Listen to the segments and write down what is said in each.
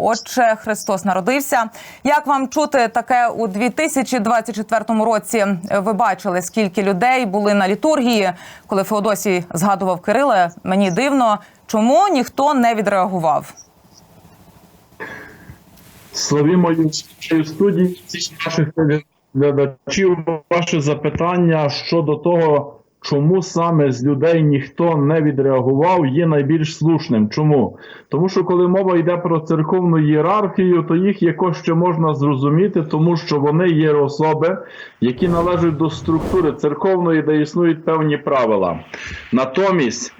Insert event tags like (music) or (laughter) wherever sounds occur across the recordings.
Отче Христос народився. Як вам чути таке у 2024 році? Ви бачили, скільки людей були на літургії, коли Феодосій згадував Кирила. Мені дивно, чому ніхто не відреагував. Славімо в студії наших глядачів. Ваше запитання щодо того, чому саме з людей ніхто не відреагував, є найбільш слушним. Чому? Тому що коли мова йде про церковну ієрархію, то їх якось ще можна зрозуміти, тому що вони є особи, які належать до структури церковної, де існують певні правила. Натомість.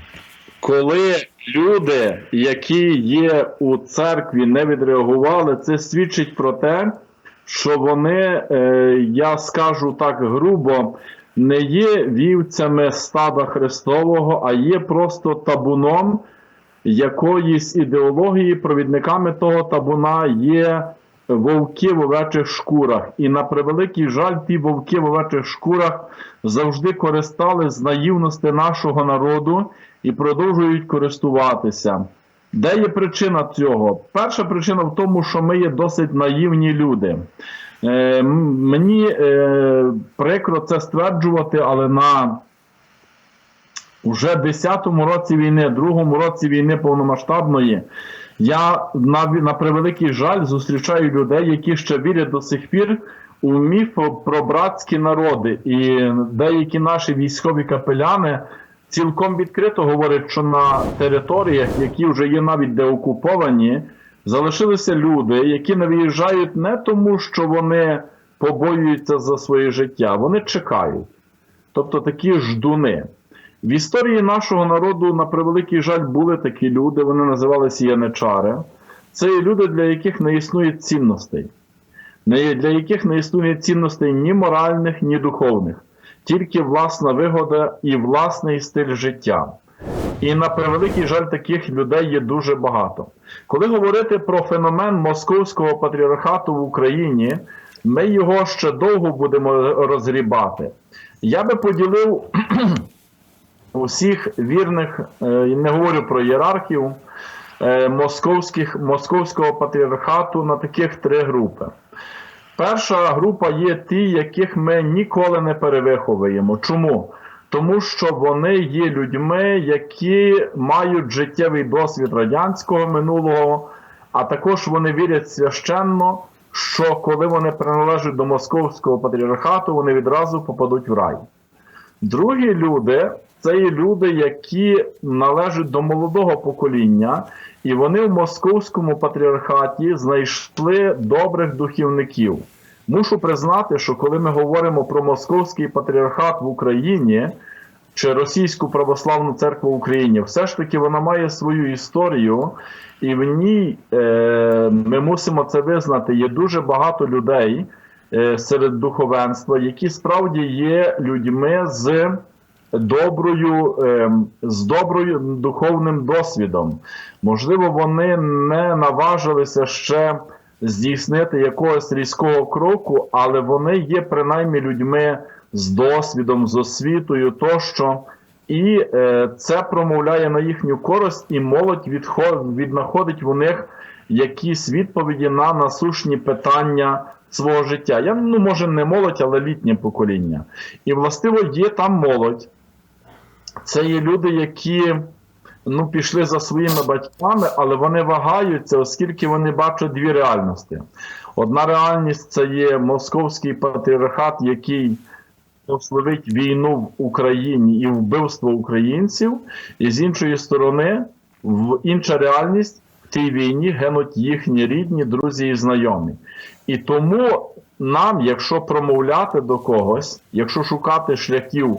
Коли люди, які є у церкві, не відреагували, це свідчить про те, що вони, е, я скажу так грубо, не є вівцями стада Христового, а є просто табуном якоїсь ідеології, провідниками того табуна є вовки в овечих шкурах. І на превеликий жаль, ті вовки в овечих шкурах завжди користались з наївності нашого народу і продовжують користуватися. Де є причина цього? Перша причина в тому, що ми є досить наївні люди. Е, мені е, прикро це стверджувати, але на вже 10-му році війни, другому році війни повномасштабної, я на, на превеликий жаль зустрічаю людей, які ще вірять до сих пір у міф про братські народи. І деякі наші військові капеляни цілком відкрито говорять, що на територіях, які вже є навіть деокуповані, залишилися люди, які не виїжджають не тому, що вони побоюються за своє життя, вони чекають. Тобто такі ждуни. В історії нашого народу, на превеликий жаль, були такі люди, вони називалися яничари. Це люди, для яких не існує цінностей, для яких не існує цінностей ні моральних, ні духовних, тільки власна вигода і власний стиль життя. І на превеликий жаль, таких людей є дуже багато. Коли говорити про феномен московського патріархату в Україні, ми його ще довго будемо розрібати. Я би поділив (clears throat) усіх вірних, е, не говорю про ієрархів е, московських, московського патріархату на таких три групи. Перша група є ті, яких ми ніколи не перевиховуємо. Чому? Тому що вони є людьми, які мають життєвий досвід радянського минулого, а також вони вірять священно, що коли вони приналежать до московського патріархату, вони відразу попадуть в рай. Другі люди це є люди, які належать до молодого покоління, і вони в московському патріархаті знайшли добрих духівників. Мушу признати, що коли ми говоримо про московський патріархат в Україні чи Російську православну церкву в Україні, все ж таки вона має свою історію, і в ній е, ми мусимо це визнати. Є дуже багато людей е, серед духовенства, які справді є людьми з доброю, е, з доброю духовним досвідом. Можливо, вони не наважилися ще здійснити якогось різкого кроку, але вони є принаймні людьми з досвідом, з освітою тощо. І е, це промовляє на їхню користь, і молодь відход, віднаходить в них якісь відповіді на насушні питання свого життя. Я ну може не молодь, але літнє покоління. І властиво є там молодь. Це є люди, які ну, пішли за своїми батьками, але вони вагаються, оскільки вони бачать дві реальності. Одна реальність це є московський патріархат, який прославить війну в Україні і вбивство українців, і з іншої сторони, в інша реальність в тій війні гинуть їхні рідні, друзі і знайомі. І тому нам, якщо промовляти до когось, якщо шукати шляхів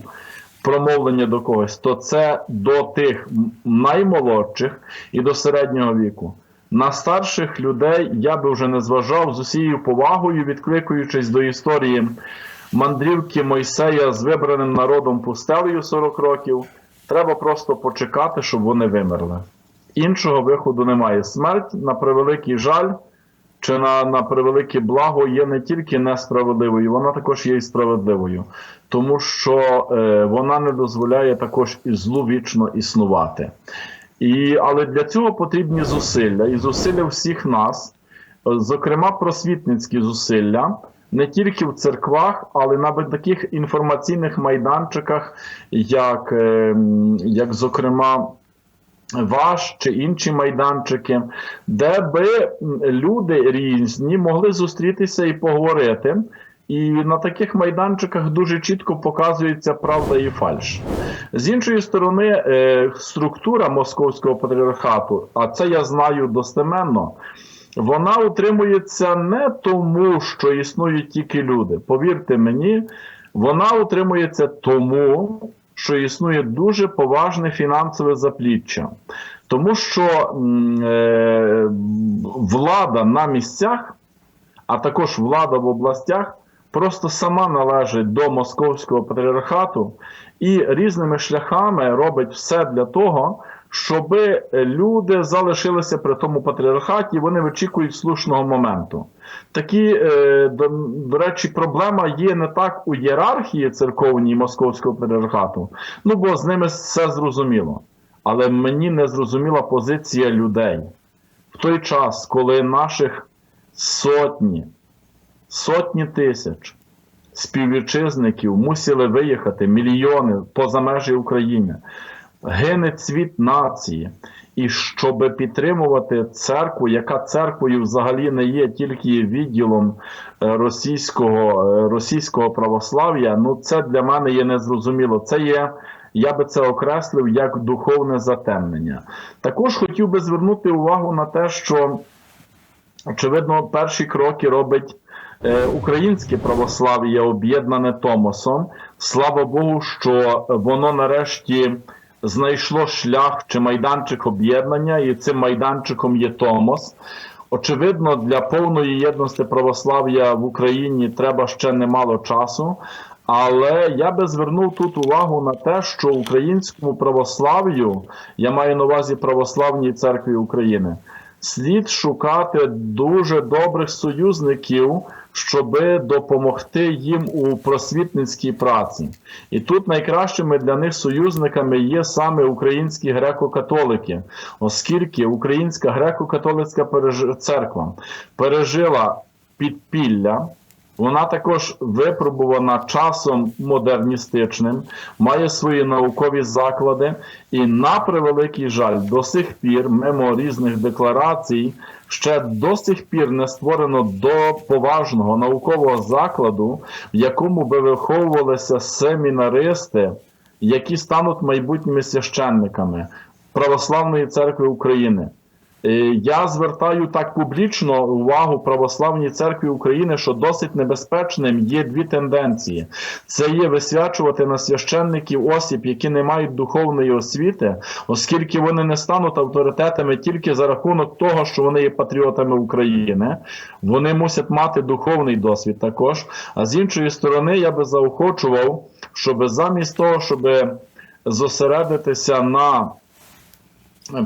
промовлення до когось, то це до тих наймолодших і до середнього віку. На старших людей я би вже не зважав з усією повагою, відкликуючись до історії мандрівки Мойсея з вибраним народом пустелею 40 років. Треба просто почекати, щоб вони вимерли. Іншого виходу немає. Смерть на превеликий жаль чи на на превелике благо є не тільки несправедливою, вона також є і справедливою, тому що е, вона не дозволяє також і злу вічно існувати. І, але для цього потрібні зусилля, і зусилля всіх нас, зокрема просвітницькі зусилля, не тільки в церквах, але на таких інформаційних майданчиках, як, е, як зокрема, ваш чи інші майданчики, де би люди різні могли зустрітися і поговорити. І на таких майданчиках дуже чітко показується правда і фальш. З іншої сторони, е, структура московського патріархату, а це я знаю достеменно, вона утримується не тому, що існують тільки люди. Повірте мені, вона утримується тому, що існує дуже поважне фінансове запліччя. Тому що е, влада на місцях, а також влада в областях, просто сама належить до московського патріархату і різними шляхами робить все для того, щоб люди залишилися при тому патріархаті, вони вичікують слушного моменту. Такі, е, до, речі, проблема є не так у ієрархії церковній московського патріархату, ну бо з ними все зрозуміло. Але мені не зрозуміла позиція людей в той час, коли наших сотні, сотні тисяч співвітчизників мусили виїхати мільйони поза межі України. Гине цвіт нації. І щоб підтримувати церкву, яка церквою взагалі не є тільки відділом е, російського, е, російського православ'я, ну це для мене є незрозуміло. Це є, я би це окреслив як духовне затемнення. Також хотів би звернути увагу на те, що очевидно перші кроки робить е, українське православ'я, об'єднане Томосом. Слава Богу, що воно нарешті знайшло шлях чи майданчик об'єднання, і цим майданчиком є Томос. Очевидно, для повної єдності православ'я в Україні треба ще немало часу. Але я би звернув тут увагу на те, що українському православ'ю, я маю на увазі православній церкві України, слід шукати дуже добрих союзників, щоб допомогти їм у просвітницькій праці. І тут найкращими для них союзниками є саме українські греко-католики, оскільки Українська греко-католицька церква пережила підпілля. Вона також випробувана часом модерністичним, має свої наукові заклади, і на превеликий жаль, до сих пір, мимо різних декларацій, ще до сих пір не створено до поважного наукового закладу, в якому би виховувалися семінаристи, які стануть майбутніми священниками Православної церкви України. Е, Я звертаю так публічно увагу Православній церкві України, що досить небезпечним є дві тенденції: це є висвячувати на священників осіб, які не мають духовної освіти, оскільки вони не стануть авторитетами тільки за рахунок того, що вони є патріотами України. Вони мусять мати духовний досвід також. А з іншої сторони, я би заохочував, щоб замість того, щоб зосередитися на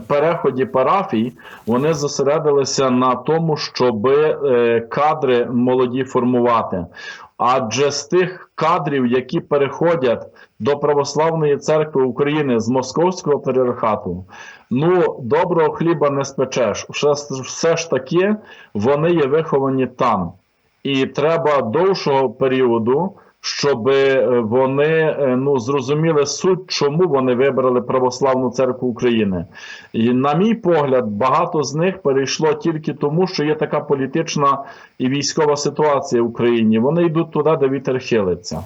переході парафій вони зосередилися на тому, щоб е, кадри молоді формувати. Адже з тих кадрів, які переходять до Православної церкви України з Московського патріархату, ну доброго хліба не спечеш. Все, все ж таки вони є виховані там. І треба довшого періоду, щоб е, вони е, ну зрозуміли суть, чому вони вибрали православну церкву України. І на мій погляд, багато з них перейшло тільки тому, що є така політична і військова ситуація в Україні. Вони йдуть туди, де вітер хилиться.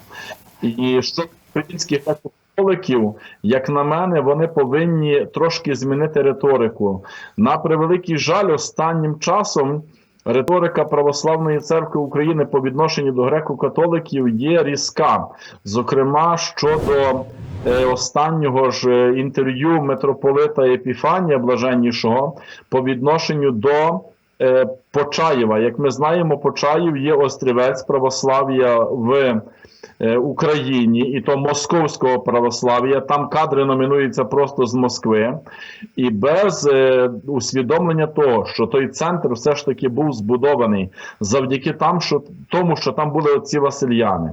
І що українських католиків, як на мене, вони повинні трошки змінити риторику. На превеликий жаль, останнім часом. Риторика Православної церкви України по відношенню до греко-католиків є різка. Зокрема, щодо е, останнього ж е, інтерв'ю митрополита Епіфанія Блаженнішого по відношенню до Почаєва. Як ми знаємо, Почаїв є острівець православ'я в е, Україні, і то московського православ'я. Там кадри номінуються просто з Москви. І без е, усвідомлення того, що той центр все ж таки був збудований завдяки там, що, тому, що там були оці Васильяни.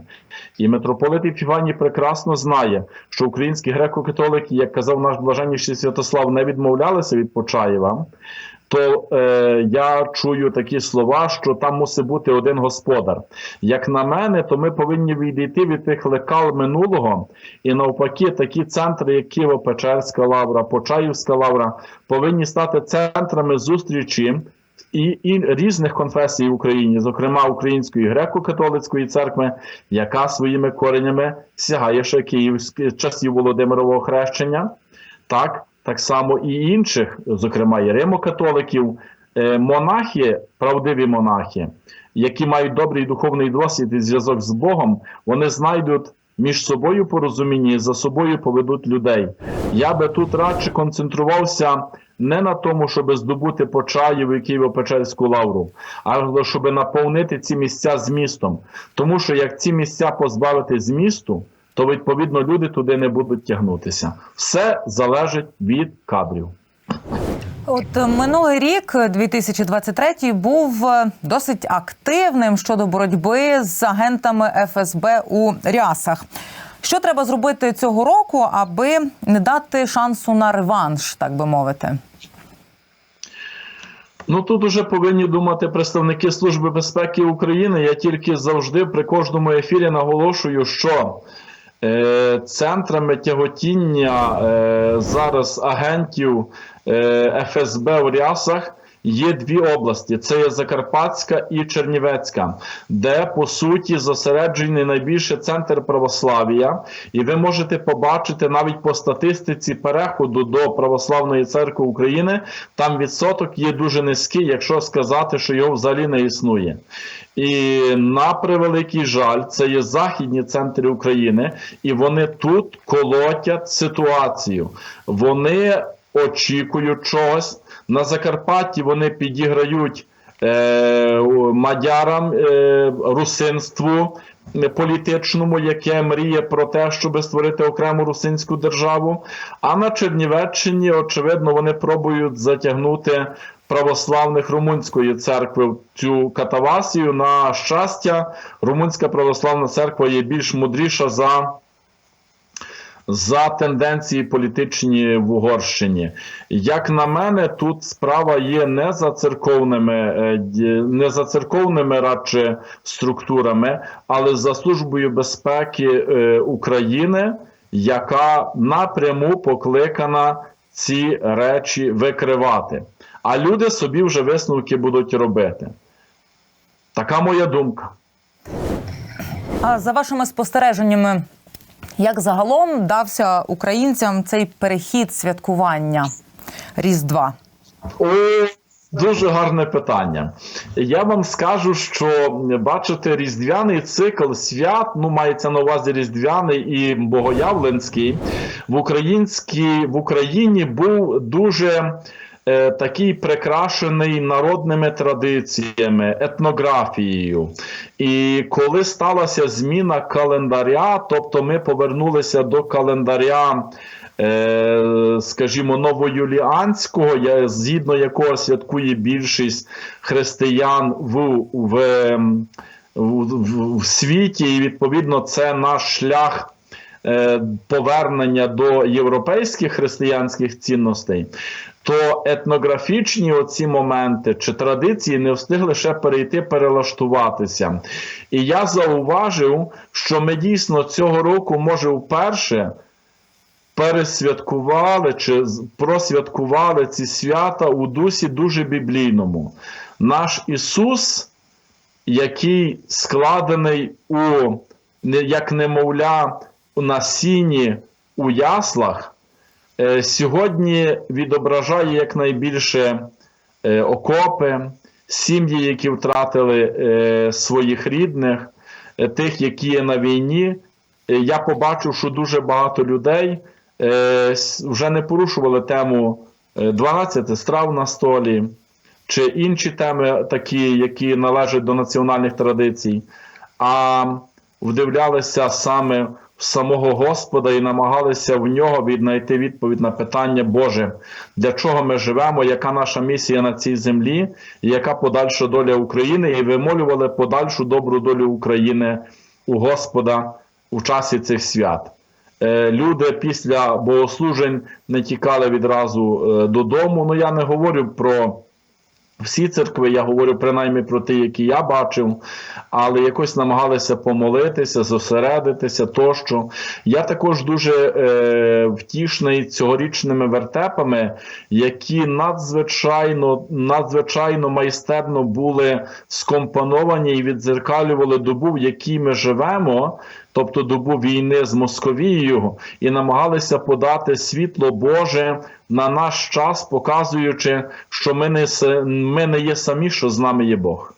І митрополит Епіфаній прекрасно знає, що українські греко-католики, як казав наш блаженніший Святослав, не відмовлялися від Почаєва. То е, я чую такі слова, що там мусить бути один господар. Як на мене, то ми повинні відійти від тих лекал минулого, і навпаки, такі центри, як Києво-Печерська лавра, Почаївська лавра, повинні стати центрами зустрічі і, і різних конфесій в Україні, зокрема Української греко-католицької церкви, яка своїми коренями сягає ще київських часів Володимирового хрещення. Так, так само і інших, зокрема і римокатоликів, Е, монахи, правдиві монахи, які мають добрий духовний досвід і зв'язок з Богом, вони знайдуть між собою порозуміння і за собою поведуть людей. Я би тут радше концентрувався не на тому, щоб здобути Почаїв і Києво-Печерську лавру, а щоб наповнити ці місця змістом. Тому що як ці місця позбавити змісту, то відповідно люди туди не будуть тягнутися. Все залежить від кадрів. От е, минулий рік, 2023, був е, досить активним щодо боротьби з агентами ФСБ у рясах. Що треба зробити цього року, аби не дати шансу на реванш, так би мовити? Ну тут уже повинні думати представники Служби безпеки України. Я тільки завжди при кожному ефірі наголошую, що е, центрами тяготіння е, зараз агентів е, ФСБ в Рясах. Є дві області: це є Закарпатська і Чернівецька, де по суті зосереджений найбільше центр православ'я, і ви можете побачити навіть по статистиці переходу до православної церкви України. Там відсоток є дуже низький, якщо сказати, що його взагалі не існує. І на превеликий жаль, це є західні центри України, і вони тут колотять ситуацію. Вони очікують чогось. На Закарпатті вони підіграють е, мадярам е, русинству політичному, яке мріє про те, щоб створити окрему русинську державу. А на Чернівеччині, очевидно, вони пробують затягнути православних румунської церкви в цю катавасію. На щастя, румунська православна церква є більш мудріша за за тенденції політичні в Угорщині. Як на мене, тут справа є не за церковними, е, не за церковними радше структурами, але за службою безпеки е, України, яка напряму покликана ці речі викривати. А люди собі вже висновки будуть робити. Така моя думка. А за вашими спостереженнями, як загалом дався українцям цей перехід святкування Різдва? О, дуже гарне питання. Я вам скажу, що бачите, різдвяний цикл свят, ну мається на увазі різдвяний і богоявленський, в українській в Україні був дуже. Е, Такий прикрашений народними традиціями, етнографією. І коли сталася зміна календаря, тобто ми повернулися до календаря е, скажімо, новоюліанського, згідно якого святкує більшість християн в, в, в, в світі, і відповідно це наш шлях. е, Повернення до європейських християнських цінностей, то етнографічні оці моменти чи традиції не встигли ще перейти, перелаштуватися. І я зауважив, що ми дійсно цього року, може, вперше пересвяткували чи просвяткували ці свята у дусі дуже біблійному. Наш Ісус, який складений у як немовля у насінні у яслах, сьогодні відображає якнайбільше е, окопи, сім'ї, які втратили е, своїх рідних, е, тих, які є на війні. Е, Я побачив, що дуже багато людей е, вже не порушували тему е, 12 страв на столі, чи інші теми, такі, які належать до національних традицій, а вдивлялися саме самого Господа і намагалися в нього віднайти відповідь на питання Боже, для чого ми живемо, яка наша місія на цій землі, яка подальша доля України, і вимолювали подальшу добру долю України у Господа у часі цих свят. Е, Люди після богослужень не тікали відразу е, додому. Ну я не говорю про всі церкви, я говорю принаймні про ті, які я бачив, але якось намагалися помолитися, зосередитися тощо. Я також дуже е, втішний цьогорічними вертепами, які надзвичайно, надзвичайно майстерно були скомпоновані і відзеркалювали добу, в якій ми живемо. Тобто добу війни з Московією, і намагалися подати світло Боже на наш час, показуючи, що ми не, ми не є самі, що з нами є Бог.